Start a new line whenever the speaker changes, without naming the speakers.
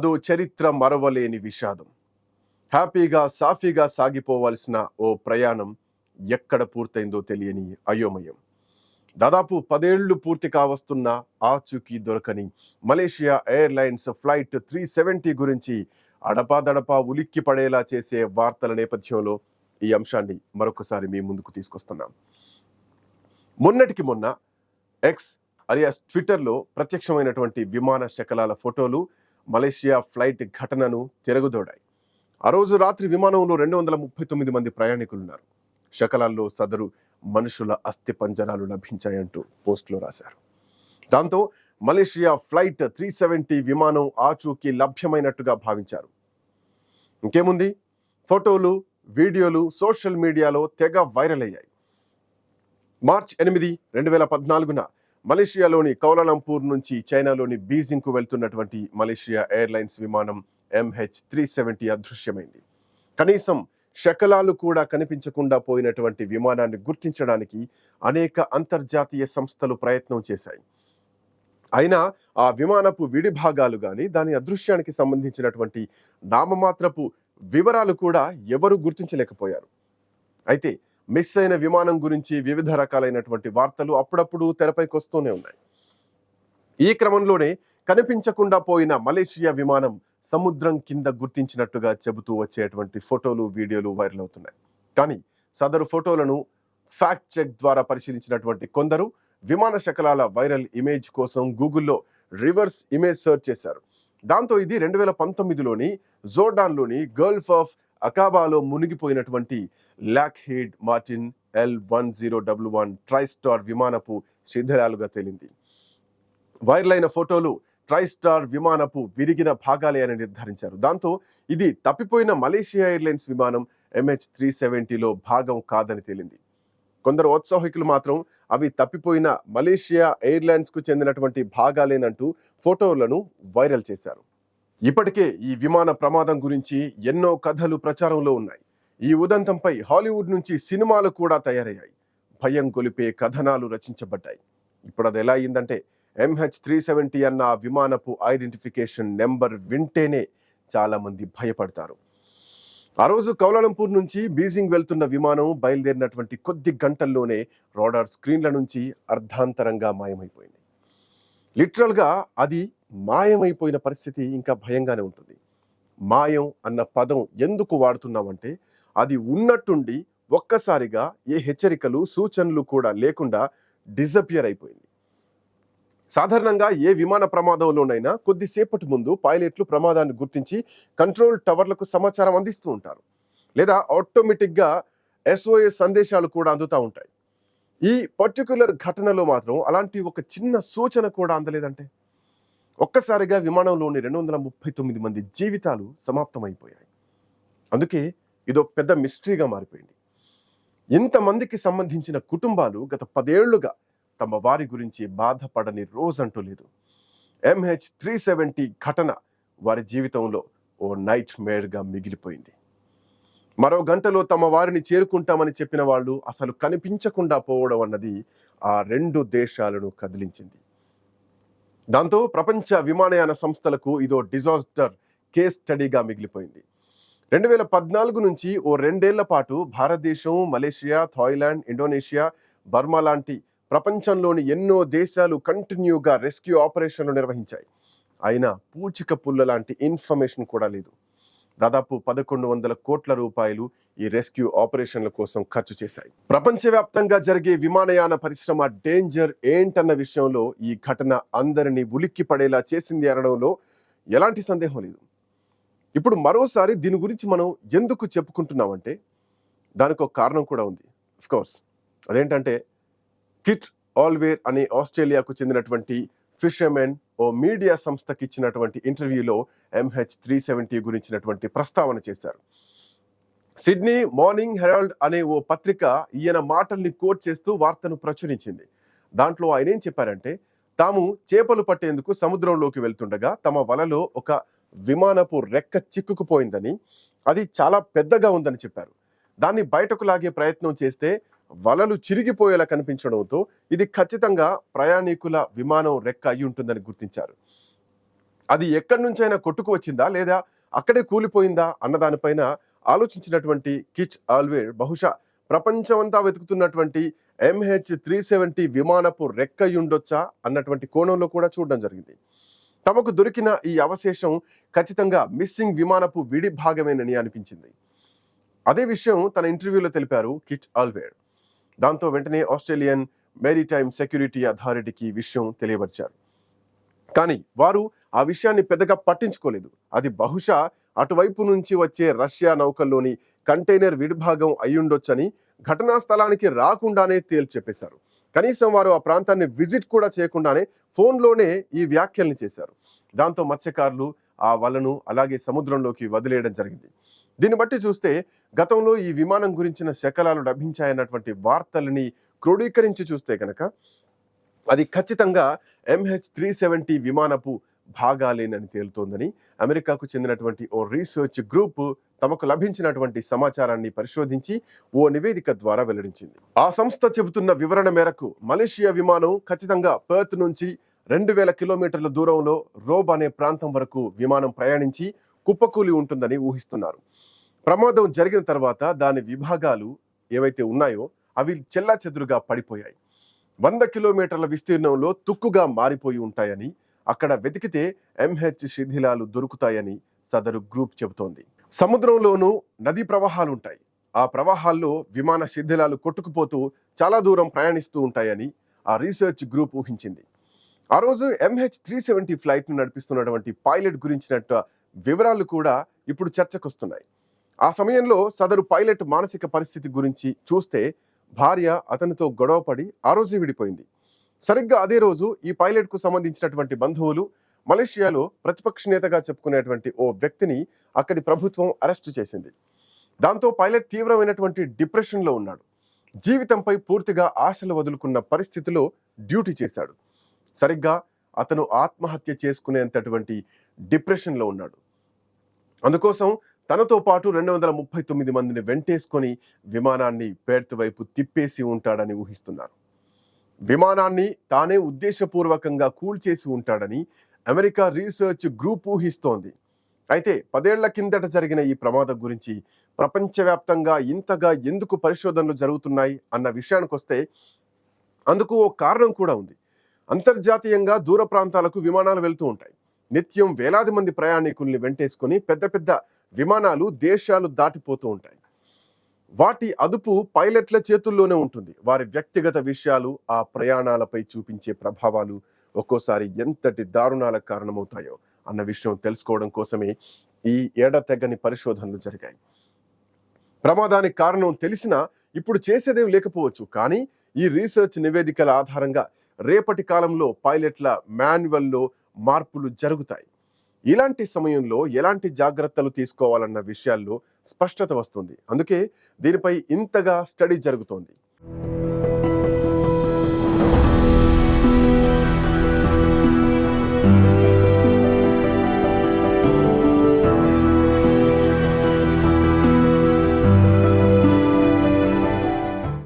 అదో చరిత్ర మరవలేని విషాదం. హ్యాపీగా సాఫీగా సాగిపోవాల్సిన ఓ ప్రయాణం ఎక్కడ పూర్తయిందో తెలియని అయోమయం. దాదాపు పదేళ్ళు పూర్తి కావస్తున్న ఆచూకీ దొరకని Malaysia airlines flight three seventy గురించి అడపాదడపా ఉలిక్కి పడేలా చేసే వార్తల నేపథ్యంలో ఈ అంశాన్ని మరొకసారి మీ ముందుకు తీసుకొస్తున్నాం. మొన్నటికి మొన్న ఎక్స్ అలియాస్ ట్విట్టర్లో ప్రత్యక్షమైనటువంటి విమాన శకలాల ఫోటోలు మలేషియా ఫ్లైట్ ఘటనను తిరగదోడాయి ఆ రోజు రాత్రి విమానంలో రెండు వందల ముప్పై తొమ్మిది మంది ప్రయాణికులున్నారు. శకలాల్లో సదరు మనుషుల అస్థి పంజరాలు లభించాయంటూ పోస్టులో రాశారు. దాంతో మలేషియా ఫ్లైట్ త్రీ సెవెంటీ విమానం ఆచూకీ లభ్యమైనట్టుగా భావించారు. ఇంకేముంది? ఫోటోలు వీడియోలు సోషల్ మీడియాలో తెగ వైరల్ అయ్యాయి. మార్చ్ ఎనిమిది రెండు వేల పద్నాలుగున మలేషియాలోని కౌలాలంపూర్ నుంచి చైనాలోని బీజింగ్కు వెళ్తున్నటువంటి మలేషియా ఎయిర్లైన్స్ విమానం ఎంహెచ్ త్రీ సెవెంటీ అదృశ్యమైంది. కనీసం శకలాలు కూడా కనిపించకుండా పోయినటువంటి విమానాన్ని గుర్తించడానికి అనేక అంతర్జాతీయ సంస్థలు ప్రయత్నం చేశాయి. అయినా ఆ విమానపు విడిభాగాలు కానీ దాని అదృశ్యానికి సంబంధించినటువంటి నామమాత్రపు వివరాలు కూడా ఎవరు గుర్తించలేకపోయారు. అయితే మిస్ అయిన విమానం గురించి వివిధ రకాలైనటువంటి వార్తలు అప్పుడప్పుడు తెరపైకి వస్తూనే ఉన్నాయి. ఈ క్రమంలోనే కనిపించకుండా పోయిన మలేషియా విమానం సముద్రం కింద గుర్తించినట్టుగా చెబుతూ వచ్చేటువంటి ఫోటోలు వీడియోలు వైరల్ అవుతున్నాయి. కానీ సదరు ఫోటోలను ఫ్యాక్ట్ చెక్ ద్వారా పరిశీలించినటువంటి కొందరు విమాన శకలాల వైరల్ ఇమేజ్ కోసం గూగుల్లో రివర్స్ ఇమేజ్ సెర్చ్ చేశారు. దాంతో ఇది రెండు వేల పంతొమ్మిదిలోని జోర్డాన్లోని గల్ఫ్ ఆఫ్ అకాబాలో మునిగిపోయినటువంటి Lockheed Martin L one zero W one TriStar విమానపు శిథిలాలుగా తేలింది. వైరల్ అయిన ఫోటోలు ట్రైస్టార్ విమానపు విరిగిన భాగాలే అని నిర్ధారించారు. దాంతో ఇది తప్పిపోయిన మలేషియా ఎయిర్లైన్స్ విమానం ఎంహెచ్ త్రీ సెవెంటీలో భాగం కాదని తేలింది. కొందరు ఉత్సాహికులు మాత్రం అవి తప్పిపోయిన మలేషియా ఎయిర్లైన్స్కు చెందినటువంటి భాగాలేనంటూ ఫోటోలను వైరల్ చేశారు. ఇప్పటికే ఈ విమాన ప్రమాదం గురించి ఎన్నో కథలు ప్రచారంలో ఉన్నాయి. ఈ ఉదంతంపై హాలీవుడ్ నుంచి సినిమాలు కూడా తయారయ్యాయి. భయం కొలిపే కథనాలు రచించబడ్డాయి. ఇప్పుడు అది ఎలా అయిందంటే ఎంహెచ్ త్రీ సెవెంటీ అన్న విమానపు ఐడెంటిఫికేషన్ నెంబర్ వింటేనే చాలామంది భయపడతారు. ఆ రోజు కౌలాలంపూర్ నుంచి బీజింగ్ వెళ్తున్న విమానం బయలుదేరినటువంటి కొద్ది గంటల్లోనే రాడార్ స్క్రీన్ల నుంచి అర్ధాంతరంగా మాయమైపోయింది. లిటరల్గా అది మాయమైపోయిన పరిస్థితి ఇంకా భయంగానే ఉంటుంది. మాయం అన్న పదం ఎందుకు వాడుతున్నామంటే అది ఉన్నట్టుండి ఒక్కసారిగా ఏ హెచ్చరికలు సూచనలు కూడా లేకుండా డిజపియర్ అయిపోయింది. సాధారణంగా ఏ విమాన ప్రమాదంలోనైనా కొద్దిసేపటి ముందు పైలట్లు ప్రమాదాన్ని గుర్తించి కంట్రోల్ టవర్లకు సమాచారం అందిస్తూ ఉంటారు. లేదా ఆటోమేటిక్గా ఎస్ఓఎస్ సందేశాలు కూడా అందుతూ ఉంటాయి. ఈ పర్టికులర్ ఘటనలో మాత్రం అలాంటి ఒక చిన్న సూచన కూడా అందలేదంటే? ఒక్కసారిగా విమానంలోని రెండు వందల ముప్పై తొమ్మిది మంది జీవితాలు సమాప్తమైపోయాయి. అందుకే ఇదో పెద్ద మిస్టరీగా మారిపోయింది. ఇంతమందికి సంబంధించిన కుటుంబాలు గత పదేళ్ళుగా తమ వారి గురించి బాధపడని రోజంటూ లేదు. ఎంహెచ్ త్రీ సెవెంటీ ఘటన వారి జీవితంలో ఓ నైట్ మేర్గా మిగిలిపోయింది. మరో గంటలో తమ వారిని చేరుకుంటామని చెప్పిన వాళ్ళు అసలు కనిపించకుండా పోవడం అన్నది ఆ రెండు దేశాలను కదిలించింది. దాంతో ప్రపంచ విమానయాన సంస్థలకు ఇదో డిజాస్టర్ కేస్ స్టడీగా మిగిలిపోయింది. రెండు వేల పద్నాలుగు నుంచి ఓ రెండేళ్ళ పాటు భారతదేశం మలేషియా థాయిలాండ్ ఇండోనేషియా బర్మా లాంటి ప్రపంచంలోని ఎన్నో దేశాలు కంటిన్యూగా రెస్క్యూ ఆపరేషన్లు నిర్వహించాయి. అయినా పూచిక పుల్ల లాంటి ఇన్ఫర్మేషన్ కూడా లేదు. దాదాపు పదకొండు వందల కోట్ల రూపాయలు ఈ రెస్క్యూ ఆపరేషన్ల కోసం ఖర్చు చేశాయి. ప్రపంచవ్యాప్తంగా జరిగే విమానయాన పరిశ్రమ డేంజర్ ఏంటన్న విషయంలో ఈ ఘటన అందరినీ ఉలిక్కి పడేలా చేసింది అనడంలో ఎలాంటి సందేహం లేదు. ఇప్పుడు మరోసారి దీని గురించి మనం ఎందుకు చెప్పుకుంటున్నామంటే దానికి ఒక కారణం కూడా ఉంది. కోర్స్ అదేంటంటే కిట్ ఆల్వేర్ అనే ఆస్ట్రేలియాకు చెందినటువంటి ఫిషర్మెన్ ఓ మీడియా సంస్థకి ఇచ్చినటువంటి ఇంటర్వ్యూలో ఎంహెచ్ త్రీ సెవెంటీ గురించినటువంటి ప్రస్తావన చేశారు. సిడ్నీ మార్నింగ్ హెరాల్డ్ అనే ఓ పత్రిక ఈయన మాటల్ని కోట్ చేస్తూ వార్తను ప్రచురించింది. దాంట్లో ఆయన ఏం చెప్పారంటే తాము చేపలు పట్టేందుకు సముద్రంలోకి వెళ్తుండగా తమ వలలో ఒక విమానపు రెక్క చిక్కుకుపోయిందని అది చాలా పెద్దగా ఉందని చెప్పారు. దాన్ని బయటకు లాగే ప్రయత్నం చేస్తే వలలు చిరిగిపోయేలా కనిపించడంతో ఇది ఖచ్చితంగా ప్రయాణికుల విమానం రెక్క అయి ఉంటుందని గుర్తించారు. అది ఎక్కడి నుంచైనా కొట్టుకు వచ్చిందా లేదా అక్కడే కూలిపోయిందా అన్నదానిపైన ఆలోచించినటువంటి కిచ్ ఆల్వేర్ బహుశా ప్రపంచమంతా వెతుకుతున్నటువంటి ఎంహెచ్ త్రీ సెవెంటీ విమానపు రెక్కయుండొచ్చా అన్నటువంటి కోణంలో కూడా చూడడం జరిగింది. తమకు దొరికిన ఈ అవశేషం ఖచ్చితంగా మిస్సింగ్ విమానపు విడి భాగమేనని అనిపించింది. అదే విషయం తన ఇంటర్వ్యూలో తెలిపారు కిచ్ ఆల్వేర్. దాంతో వెంటనే ఆస్ట్రేలియన్ మెరీటైమ్ సెక్యూరిటీ అథారిటీకి విషయం తెలియపరిచారు. కానీ వారు ఆ విషయాన్ని పెద్దగా పట్టించుకోలేదు. అది బహుశా అటువైపు నుంచి వచ్చే రష్యా నౌకల్లోని కంటైనర్ విడిభాగం అయ్యుండొచ్చని ఘటనా స్థలానికి రాకుండానే తేల్చెప్పేశారు. కనీసం వారు ఆ ప్రాంతాన్ని విజిట్ కూడా చేయకుండానే ఫోన్లోనే ఈ వ్యాఖ్యల్ని చేశారు. దాంతో మత్స్యకారులు ఆ వలను అలాగే సముద్రంలోకి వదిలేయడం జరిగింది. దీన్ని బట్టి చూస్తే గతంలో ఈ విమానం గురించిన శకలాలు లభించాయన్నటువంటి వార్తలని క్రోడీకరించి చూస్తే కనుక అది ఖచ్చితంగా ఎంహెచ్ త్రీ సెవెంటీ విమానపు భాగాలేనని తేలుతోందని అమెరికాకు చెందినటువంటి ఓ రీసెర్చ్ గ్రూప్ తమకు లభించినటువంటి సమాచారాన్ని పరిశోధించి ఓ నివేదిక ద్వారా వెల్లడించింది. ఆ సంస్థ చెబుతున్న వివరణ మేరకు మలేషియా విమానం ఖచ్చితంగా పర్త్ నుంచి రెండు వేల కిలోమీటర్ల దూరంలో రోబ్ అనే ప్రాంతం వరకు విమానం ప్రయాణించి కుప్పకూలి ఉంటుందని ఊహిస్తున్నారు. ప్రమాదం జరిగిన తర్వాత దాని విభాగాలు ఏవైతే ఉన్నాయో అవి చెల్లా పడిపోయాయి. వంద కిలోమీటర్ల విస్తీర్ణంలో తుక్కుగా మారిపోయి ఉంటాయని అక్కడ వెతికితే ఎంహెచ్ శిథిలాలు దొరుకుతాయని సదరు గ్రూప్ చెబుతోంది. సముద్రంలోనూ నదీ ప్రవాహాలు ఉంటాయి ఆ ప్రవాహాల్లో విమాన శిథిలాలు కొట్టుకుపోతూ చాలా దూరం ప్రయాణిస్తూ ఉంటాయని ఆ రీసెర్చ్ గ్రూప్ ఊహించింది. ఆ రోజు ఎంహెచ్ త్రీ సెవెంటీ ఫ్లైట్ను నడిపిస్తున్నటువంటి పైలట్ గురించినట్టు వివరాలు కూడా ఇప్పుడు చర్చకొస్తున్నాయి. ఆ సమయంలో సదరు పైలట్ మానసిక పరిస్థితి గురించి చూస్తే భార్య అతనితో గొడవపడి ఆ రోజే విడిపోయింది. సరిగ్గా అదే రోజు ఈ పైలట్కు సంబంధించినటువంటి బంధువులు మలేషియాలో ప్రతిపక్ష నేతగా చెప్పుకునేటువంటి ఓ వ్యక్తిని అక్కడి ప్రభుత్వం అరెస్టు చేసింది. దాంతో పైలట్ తీవ్రమైనటువంటి డిప్రెషన్లో ఉన్నాడు. జీవితంపై పూర్తిగా ఆశలు వదులుకున్న పరిస్థితిలో డ్యూటీ చేశాడు. సరిగ్గా అతను ఆత్మహత్య చేసుకునేంతటువంటి డిప్రెషన్లో ఉన్నాడు. అందుకోసం తనతో పాటు రెండు వందల ముప్పై తొమ్మిది మందిని వెంటేసుకొని విమానాన్ని పేర్త్ వైపు తిప్పేసి ఉంటాడని ఊహిస్తున్నారు. విమానాన్ని తానే ఉద్దేశపూర్వకంగా కూల్చేసి ఉంటాడని అమెరికా రీసెర్చ్ గ్రూప్ ఊహిస్తోంది. అయితే పదేళ్ళ కిందట జరిగిన ఈ ప్రమాదం గురించి ప్రపంచవ్యాప్తంగా ఇంతగా ఎందుకు పరిశోధనలు జరుగుతున్నాయి అన్న విషయానికి వస్తే అందుకు ఓ కారణం కూడా ఉంది. అంతర్జాతీయంగా దూర ప్రాంతాలకు విమానాలు వెళ్తూ ఉంటాయి. నిత్యం వేలాది మంది ప్రయాణికుల్ని వెంటేసుకొని పెద్ద పెద్ద విమానాలు దేశాలు దాటిపోతూ ఉంటాయి. వాటి అదుపు పైలట్ల చేతుల్లోనే ఉంటుంది. వారి వ్యక్తిగత విషయాలు ఆ ప్రయాణాలపై చూపించే ప్రభావాలు ఒక్కోసారి ఎంతటి దారుణాలకు కారణమవుతాయో అన్న విషయం తెలుసుకోవడం కోసమే ఈ ఏడతెగని పరిశోధనలు జరిగాయి. ప్రమాదానికి కారణం తెలిసినా ఇప్పుడు చేసేదేం లేకపోవచ్చు. కానీ ఈ రీసెర్చ్ నివేదికల ఆధారంగా రేపటి కాలంలో పైలట్ల మాన్యువల్లో మార్పులు జరుగుతాయి. ఇలాంటి సమయంలో ఎలాంటి జాగ్రత్తలు తీసుకోవాలన్న విషయాల్లో స్పష్టత వస్తుంది. అందుకే దీనిపై ఇంతగా స్టడీ జరుగుతోంది.